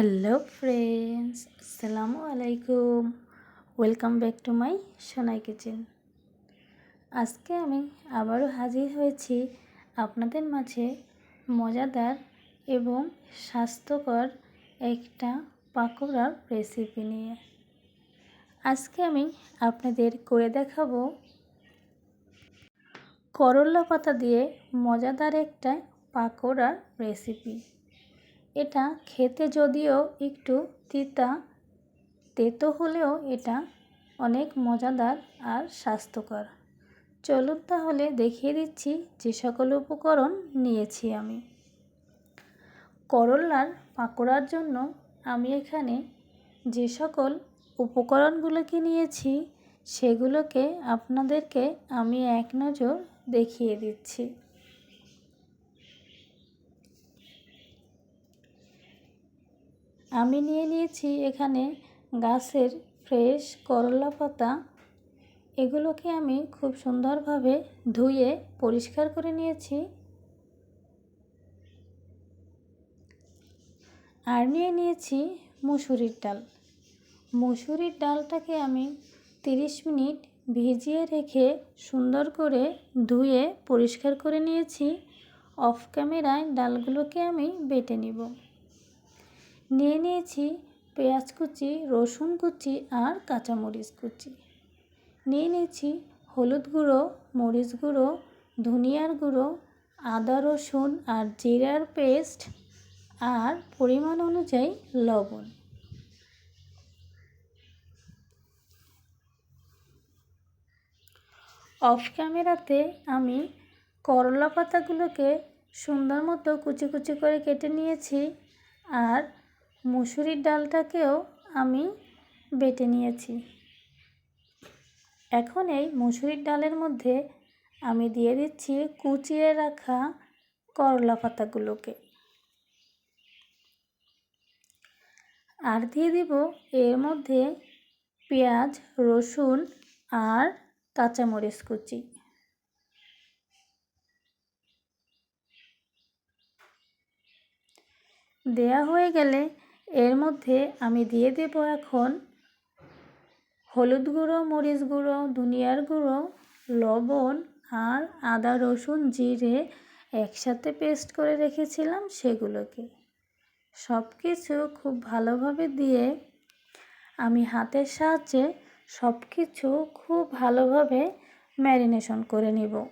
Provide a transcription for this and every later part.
Hello friends, আসসালামু আলাইকুম। Welcome back to my Sonai kitchen. আজকে আমি আবারও হাজির হয়েছি আপনাদের মাঝে মজাদার এবং স্বাস্থ্যকর একটা পাকোড়ার রেসিপি নিয়ে। আজকে আমি আপনাদের করে দেখাবো করলা পাতা দিয়ে মজাদার একটা পাকোড়ার রেসিপি এটা খেতে যদিও একটু তিতা, তেতো হলেও এটা অনেক মজাদার আর স্বাস্থ্যকর। চলুন তাহলে দেখিয়ে দিচ্ছি যে সকল উপকরণ নিয়েছি আমি। করলার পাকোড়ার জন্য আমি এখানে যে সকল উপকরণগুলোকে নিয়েছি, সেগুলোকে আপনাদেরকে আমি এক নজর দেখিয়ে দিচ্ছি। আমি নিয়ে নিয়েছি এখানে গাছের ফ্রেশ করলা পাতা। এগুলোকে আমি খুব সুন্দরভাবে ধুয়ে পরিষ্কার করে নিয়েছি। আর নিয়ে নিয়েছি মুসুরির ডাল। মুসুরির ডালটাকে আমি তিরিশ মিনিট ভিজিয়ে রেখে সুন্দর করে ধুয়ে পরিষ্কার করে নিয়েছি। অফ ক্যামেরায় ডালগুলোকে আমি বেটে নিব। নিয়ে নিয়েছি পেঁয়াজ কুচি, রসুন কুচি আর কাঁচামরিচ কুচি। নিয়ে নিয়েছি হলুদ গুঁড়ো, মরিচ গুঁড়ো, ধনিয়ার গুঁড়ো, আদা রসুন আর জিরার পেস্ট আর পরিমাণ অনুযায়ী লবণ। অফ ক্যামেরাতে আমি করলা পাতাগুলোকে সুন্দর মতো কুচি কুচি করে কেটে নিয়েছি আর মুসুরির ডালটাকেও আমি বেটে নিয়েছি। এখন এই মুসুরির ডালের মধ্যে আমি দিয়ে দিচ্ছি কুচিয়ে রাখা করলা পাতাগুলোকে। আর দিয়ে দিব এর মধ্যে পেঁয়াজ, রসুন আর কাঁচামরিচ কুচি। দেয়া হয়ে গেলে এর মধ্যে আমি দিয়ে দেব এখন হলুদ গুঁড়ো, মরিচ গুঁড়ো, ধনিয়ার গুঁড়ো, লবণ আর আদা, রসুন, জিরে একসাথে পেস্ট করে রেখেছিলাম সেগুলোকে। সব কিছু খুব ভালোভাবে দিয়ে আমি হাতের সাহায্যে সব কিছু খুব ভালোভাবে ম্যারিনেশন করে নিব।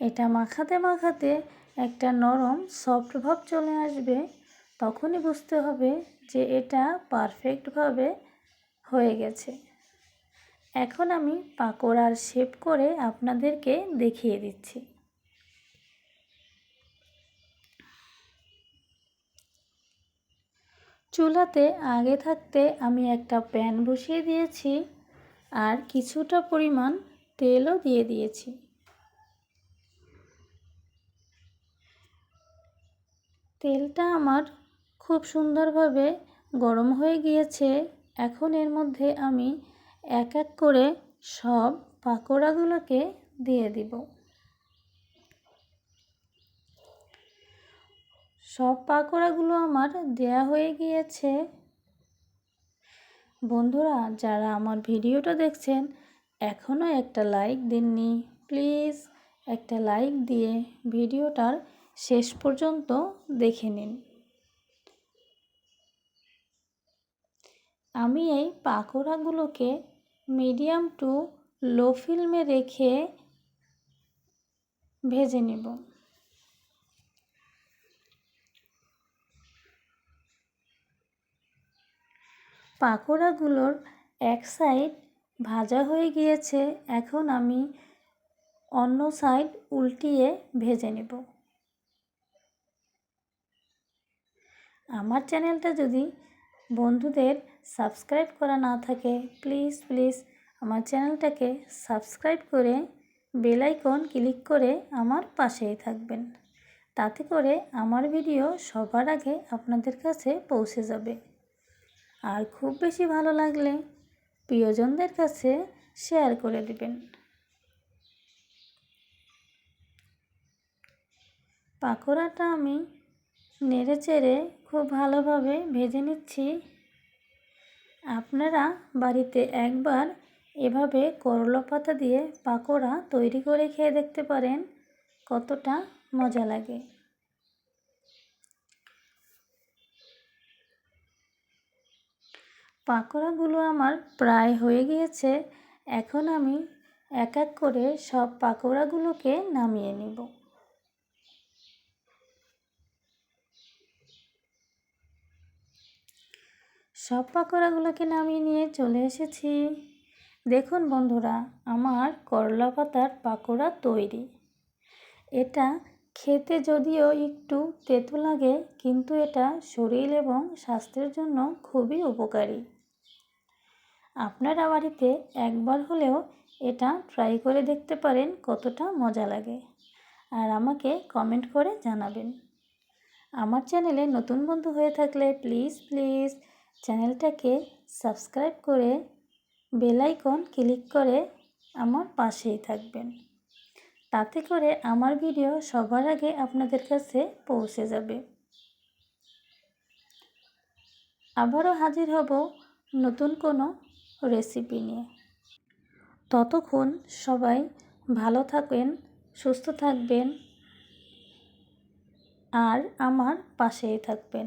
এটা মাখাতে মাখাতে একটা নরম, সফট ভাব চলে আসবে। তখনই বুঝতে হবে যে এটা পারফেক্টভাবে হয়ে গেছে। এখন আমি পাকোড়ার শেপ করে আপনাদেরকে দেখিয়ে দিচ্ছি। চুলাতে আগে থাকতে আমি একটা প্যান বসিয়ে দিয়েছি আর কিছুটা পরিমাণ তেলও দিয়ে দিয়েছি। তেলটা আমার খুব সুন্দরভাবে গরম হয়ে গিয়েছে। এখন এর মধ্যে আমি এক এক করে সব পাকোড়াগুলোকে দিয়ে দিব। সব পাকোড়াগুলো আমার দেয়া হয়ে গিয়েছে। বন্ধুরা, যারা আমার ভিডিওটা দেখছেন, এখনও একটা লাইক দেননি, প্লিজ একটা লাইক দিয়ে ভিডিওটার শেষ পর্যন্ত দেখে নিন। আমি এই পাকোড়াগুলোকে মিডিয়াম টু লো ফিল্মে রেখে ভেজে নেব। পাকোড়াগুলোর এক সাইড ভাজা হয়ে গিয়েছে, এখন আমি অন্য সাইড উল্টিয়ে ভেজে নেব। আমার চ্যানেলটা যদি বন্ধুদের সাবস্ক্রাইব করা না থাকে, প্লিজ প্লিজ আমার চ্যানেলটাকে সাবস্ক্রাইব করে বেল আইকন ক্লিক করে আমার পাশেই থাকবেন। তাতে করে আমার ভিডিও সবার আগে আপনাদের কাছে পৌঁছে যাবে। আর খুব বেশি ভালো লাগলে প্রিয়জনদের কাছে শেয়ার করে দেবেন। পাকোড়াটা আমি নেড়ে চেড়ে খুব ভালোভাবে ভেজে নিচ্ছি। আপনারা বাড়িতে একবার এভাবে করলা পাতা দিয়ে পাকোড়া তৈরি করে খেয়ে দেখতে পারেন কতটা মজা লাগে। পাকোড়াগুলো আমার প্রায় হয়ে গিয়েছে, এখন আমি এক এক করে সব পাকোড়াগুলোকে নামিয়ে নিব। সব পাকোড়াগুলোকে নামিয়ে নিয়ে চলে এসেছি। দেখুন বন্ধুরা, আমার করলা পাতার পাকোড়া তৈরি। এটা খেতে যদিও একটু তেতো লাগে, কিন্তু এটা শরীর এবং স্বাস্থ্যের জন্য খুবই উপকারী। আপনারা বাড়িতে একবার হলেও এটা ট্রাই করে দেখতে পারেন কতটা মজা লাগে। আর আমাকে কমেন্ট করে জানাবেন। আমার চ্যানেলে নতুন বন্ধু হয়ে থাকলে প্লিজ প্লিজ চ্যানেলটাকে সাবস্ক্রাইব করে বেল আইকন ক্লিক করে আমার পাশেই থাকবেন। তাতে করে আমার ভিডিও সবার আগে আপনাদের কাছে পৌঁছে যাবে। আবারও হাজির হব নতুন কোনো রেসিপি নিয়ে। ততক্ষণ সবাই ভালো থাকবেন, সুস্থ থাকবেন আর আমার পাশেই থাকবেন।